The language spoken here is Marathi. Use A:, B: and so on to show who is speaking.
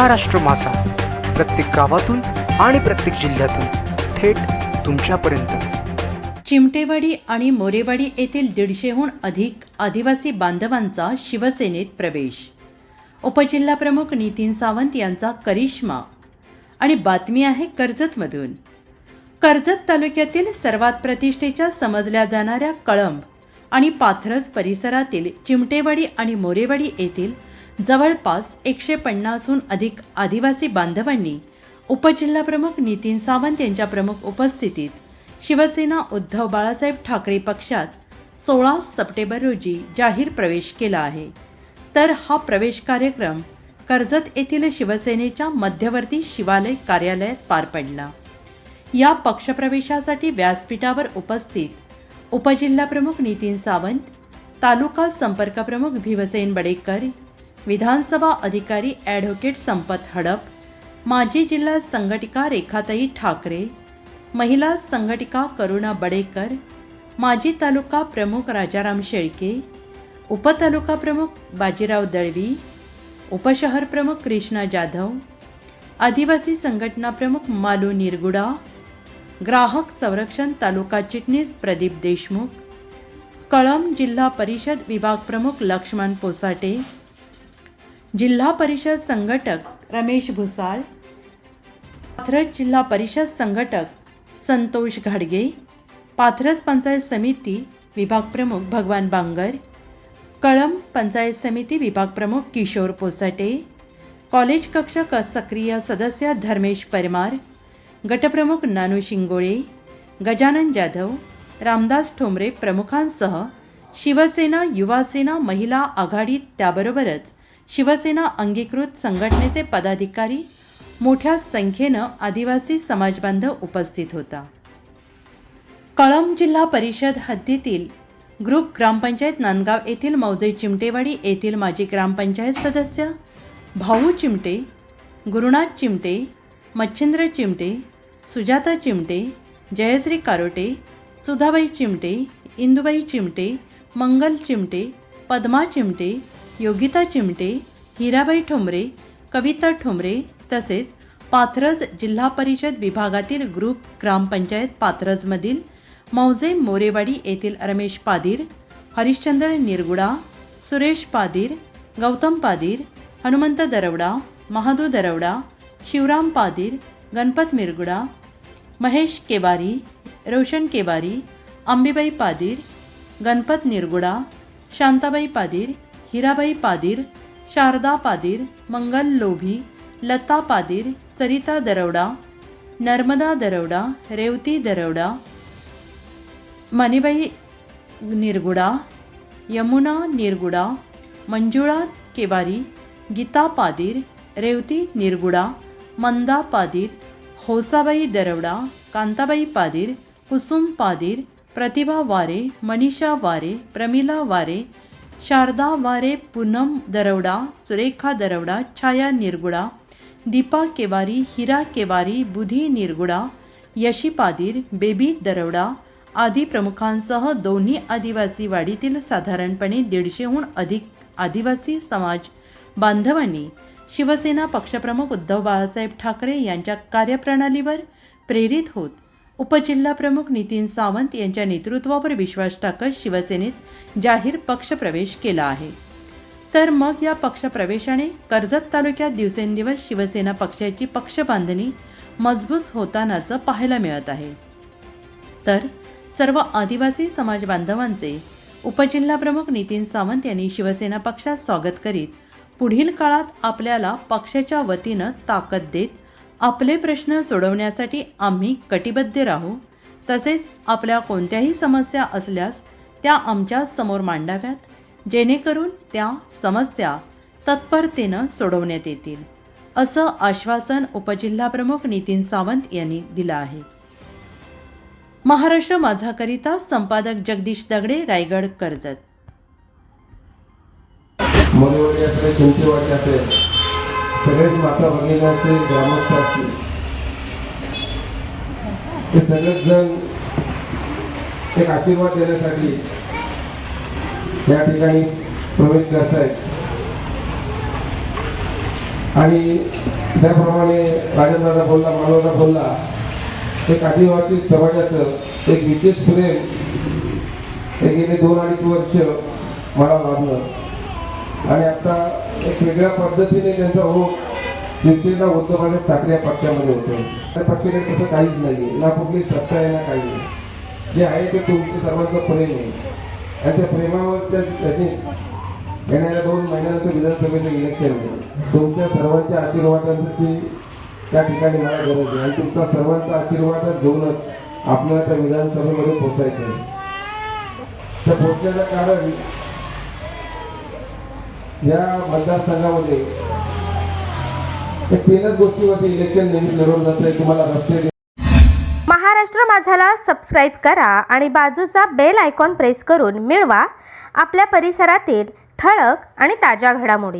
A: महाराष्ट्र मासा. प्रत्येक गावातून आणि प्रत्येक जिल्ह्यातून थेट तुमच्यापर्यंत.
B: चिमटेवाडी आणि मोरेवाडी येथील दीडशेहून अधिक आदिवासी बांधवांचा शिवसेनेत प्रवेश. उपजिल्हाप्रमुख नितीन सावंत यांचा करिश्मा. आणि बातमी आहे कर्जतमधून. कर्जत तालुक्यातील सर्वात प्रतिष्ठेच्या समजल्या जाणाऱ्या कळंब आणि पाथरस परिसरातील चिमटेवाडी आणि मोरेवाडी येथील जवळपास एकशे पन्नासहून अधिक आदिवासी बांधवांनी उपजिल्हाप्रमुख नितीन सावंत यांच्या प्रमुख उपस्थितीत शिवसेना उद्धव बाळासाहेब ठाकरे पक्षात सोळा सप्टेंबर रोजी जाहीर प्रवेश केला आहे. तर हा प्रवेश कार्यक्रम कर्जत येथील शिवसेनेच्या मध्यवर्ती शिवालय कार्यालयात पार पडला. या पक्षप्रवेशासाठी व्यासपीठावर उपस्थित उपजिल्हाप्रमुख नितीन सावंत तालुका संपर्कप्रमुख भीमसेन बडेकर विधानसभा अधिकारी ॲडव्होकेट संपत हडप माजी जिल्हा संघटिका रेखाताई ठाकरे महिला संघटिका करुणा बडेकर माजी तालुका प्रमुख राजाराम शेळके उपतालुका प्रमुख बाजीराव दळवी उपशहर प्रमुख कृष्णा जाधव आदिवासी संघटना प्रमुख मालू निरगुडा ग्राहक संरक्षण तालुका चिटणीस प्रदीप देशमुख कळम जिल्हा परिषद विभाग प्रमुख लक्ष्मण पोसाटे जिल्हा परिषद संघटक रमेश भुसाळ पाथरस जिल्हा परिषद संघटक संतोष घाडगे पाथरस पंचायत समिती विभाग प्रमुख भगवान बांगर कळंब पंचायत समिती विभाग प्रमुख किशोर पोसाटे कॉलेज कक्ष क सक्रिय सदस्य धर्मेश परमार गटप्रमुख नानू शिंगोळे गजानन जाधव रामदास ठोंबरे प्रमुखांसह शिवसेना युवासेना महिला आघाडी त्याबरोबरच शिवसेना अंगीकृत संघटनेचे पदाधिकारी मोठ्या संख्येनं आदिवासी समाजबांधव उपस्थित होता. कळंब जिल्हा परिषद हद्दीतील ग्रुप ग्रामपंचायत नांदगाव येथील मौजे चिमटेवाडी येथील माजी ग्रामपंचायत सदस्य भाऊ चिमटे गुरुनाथ चिमटे मच्छिंद्र चिमटे सुजाता चिमटे जयश्री कारोटे सुधाबाई चिमटे इंदुबाई चिमटे मंगल चिमटे पद्मा चिमटे योगिता चिमटे हिराबाई ठोंबरे कविता ठोंबरे तसेच पाथरज जिल्हा परिषद विभागातील ग्रुप ग्रामपंचायत पाथरजमधील मौजे मोरेवाडी येथील रमेश पादीर हरिश्चंद्र निरगुडा सुरेश पादीर गौतम पादीर हनुमंत दरवडा महादू दरवडा शिवराम पादीर गणपत मिरगुडा महेश केवारी रोशन केवारी अंबीबाई पादीर गणपत निरगुडा शांताबाई पादीर हिराबाई पादीर शारदा पादीर मंगल लोभी लता पादीर सरिता दरवडा नर्मदा दरवडा रेवती दरवडा मणिबाई निरगुडा यमुना निरगुडा मंजुळा केवारी गीता पादीर रेवती निरगुडा मंदा पादीर होसाबाई दरवडा कांताबाई पादीर कुसुम पादीर प्रतिभा वारे मनीषा वारे प्रमिला वारे शारदा वारे पूनम दरवडा सुरेखा दरवडा छाया निरगुडा दीपा केवारी हिरा केवारी बुधी निरगुडा यशी पादीर बेबी दरवडा आदी प्रमुखांसह दोन्ही आदिवासी वाडीतील साधारणपणे दीडशेहून अधिक आदिवासी समाज बांधवांनी शिवसेना पक्षप्रमुख उद्धव बाळासाहेब ठाकरे यांच्या कार्यप्रणालीवर प्रेरित होत उपजिल्हाप्रमुख नितीन सावंत यांच्या नेतृत्वावर विश्वास टाकत शिवसेनेत जाहीर पक्षप्रवेश केला आहे. तर मग या पक्षप्रवेशाने कर्जत तालुक्यात दिवसेंदिवस शिवसेना पक्षाची पक्षबांधणी मजबूत होतानाचं पाहायला मिळत आहे. तर सर्व आदिवासी समाज बांधवांचे उपजिल्हाप्रमुख नितीन सावंत यांनी शिवसेना पक्षात स्वागत करीत पुढील काळात आपल्याला पक्षाच्या वतीनं ताकद देत आपले प्रश्न सोडवण्यासाठी आम्ही कटिबद्ध राहू. तसेच आपल्या कोणत्याही समस्या असल्यास त्या आमच्यासमोर मांडाव्यात. जेणेकरून त्या समस्या तत्परतेनं सोडवण्यात येतील. असं आश्वासन उपजिल्हाप्रमुख नितीन सावंत यांनी दिलं आहे. महाराष्ट्र माझाकरिता संपादक जगदीश दगडे रायगड कर्जत.
C: सगळेच माता भगिनी असतील ग्रामस्थ असतील. ते सगळेच जण एक आशीर्वाद देण्यासाठी या ठिकाणी प्रवेश करत आहेत आणि त्याप्रमाणे राजेंद्राला बोलला मानवाला बोलला एक आदिवासी समाजाचं एक विशेष प्रेम हे गेले दोन अडीच वर्ष मला लाभलं आणि आता एक वेगळ्या पद्धतीने त्यांचा हो शिवसेना उद्धव बाळासाहेब ठाकरे या पक्षामध्ये होते. त्या पक्षाने तसं काहीच नाही ना कुठली सत्ता आहे ना काही नाही. जे आहे ते तुमचं सर्वांचं प्रेम आहे. आणि त्या प्रेमावर त्या त्याने येणाऱ्या दोन महिन्यानंतर विधानसभेचं इलेक्शन आहे. तुमच्या सर्वांच्या आशीर्वादांची त्या ठिकाणी मला गरज आहे. आणि तुमचा सर्वांचा आशीर्वाद घेऊनच आपल्याला त्या विधानसभेमध्ये पोचायचं आहे. त्या पोचण्याचं कारण या मतदारसंघामध्ये एक तीनच गोष्टीवरती इलेक्शन नेहमी लढवलं जातं तुम्हाला रस्ते
D: महाराष्ट्र माझाला सबस्क्राईब करा आणि बाजूचा बेल आयकॉन प्रेस करून मिळवा. आपल्या परिसरातील ठळक आणि ताज्या घडामोडी.